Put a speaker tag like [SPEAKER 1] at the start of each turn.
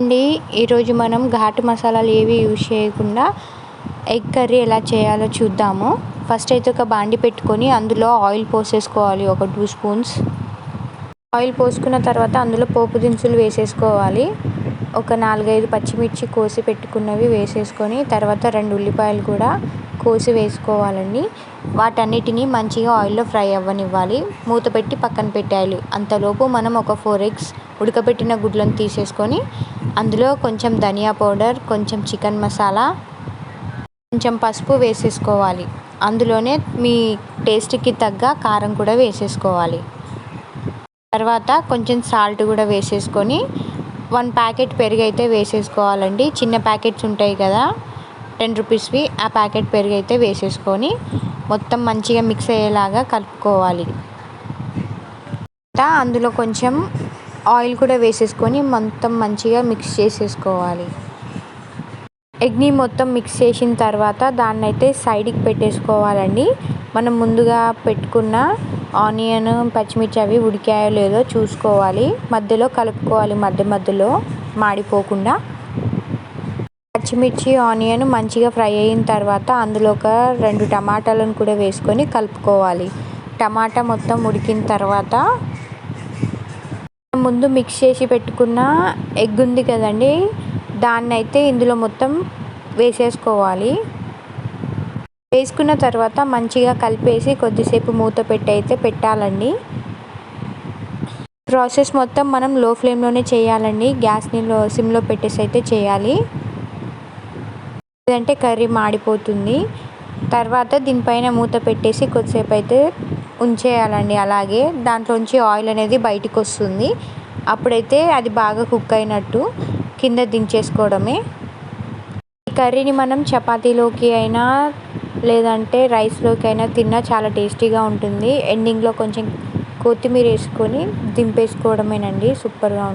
[SPEAKER 1] అండి ఈరోజు మనం ఘాటు మసాలాలు ఏవి యూజ్ చేయకుండా ఎగ్ కర్రీ ఎలా చేయాలో చూద్దాము. ఫస్ట్ అయితే ఒక బాండి పెట్టుకొని అందులో ఆయిల్ పోసేసుకోవాలి ఒక టూ స్పూన్స్. ఆయిల్ పోసుకున్న తర్వాత అందులో పోపు దినుసులు వేసేసుకోవాలి. ఒక నాలుగైదు పచ్చిమిర్చి కోసి పెట్టుకున్నవి వేసేసుకొని తర్వాత రెండు ఉల్లిపాయలు కూడా కోసి వేసుకోవాలండి. వాటన్నిటిని మంచిగా ఆయిల్లో ఫ్రై అవ్వనివ్వాలి. మూత పెట్టి పక్కన పెట్టేయాలి. అంతలోపు మనం ఒక ఫోర్ ఎగ్స్ ఉడకబెట్టిన గుడ్లను తీసేసుకొని అందులో కొంచెం ధనియా పౌడర్ కొంచెం చికెన్ మసాలా కొంచెం పసుపు వేసేసుకోవాలి. అందులోనే మీ టేస్ట్కి తగ్గ కారం కూడా వేసేసుకోవాలి. తర్వాత కొంచెం సాల్ట్ కూడా వేసేసుకొని వన్ ప్యాకెట్ పెరుగు అయితే వేసేసుకోవాలండి. చిన్న ప్యాకెట్స్ ఉంటాయి కదా టెన్ రూపీస్వి ఆ ప్యాకెట్ పెరుగు అయితే వేసేసుకొని మొత్తం మంచిగా మిక్స్ అయ్యేలాగా కలుపుకోవాలి. అందులో కొంచెం ఆయిల్ కూడా వేసేసుకొని మొత్తం మంచిగా మిక్స్ చేసేసుకోవాలి. ఎగ్ని మొత్తం మిక్స్ చేసిన తర్వాత దాన్ని అయితే సైడ్కి పెట్టేసుకోవాలండి. మనం ముందుగా పెట్టుకున్న ఆనియన్ పచ్చిమిర్చి అవి ఉడికాయో లేదో చూసుకోవాలి. మధ్యలో కలుపుకోవాలి మధ్య మధ్యలో మాడిపోకుండా. పచ్చిమిర్చి ఆనియన్ మంచిగా ఫ్రై అయిన తర్వాత అందులో ఒక రెండు టమాటాలను కూడా వేసుకొని కలుపుకోవాలి. టమాటా మొత్తం ఉడికిన తర్వాత ముందు మిక్స్ చేసి పెట్టుకున్న ఎగ్ ఉంది కదండి దాన్ని అయితే ఇందులో మొత్తం వేసేసుకోవాలి. వేసుకున్న తర్వాత మంచిగా కలిపేసి కొద్దిసేపు మూత పెట్టి అయితే పెట్టాలండి. ప్రాసెస్ మొత్తం మనం లో ఫ్లేమ్లోనే చేయాలండి. గ్యాస్ని లో సిమ్లో పెట్టేసి అయితే చేయాలి. లేదంటే కర్రీ మాడిపోతుంది. తర్వాత దీనిపైన మూత పెట్టేసి కొద్దిసేపు అయితే ఉంచేయాలండి. అలాగే దాంట్లోంచి ఆయిల్ అనేది బయటికి వస్తుంది అప్పుడైతే అది బాగా కుక్ అయినట్టు కింద దించేసుకోవడమే. ఈ కర్రీని మనం చపాతీలోకి అయినా లేదంటే రైస్లోకి అయినా తిన్నా చాలా టేస్టీగా ఉంటుంది. ఎండింగ్లో కొంచెం కొత్తిమీర వేసుకొని దింపేసుకోవడమేనండి. సూపర్గా ఉంటుంది.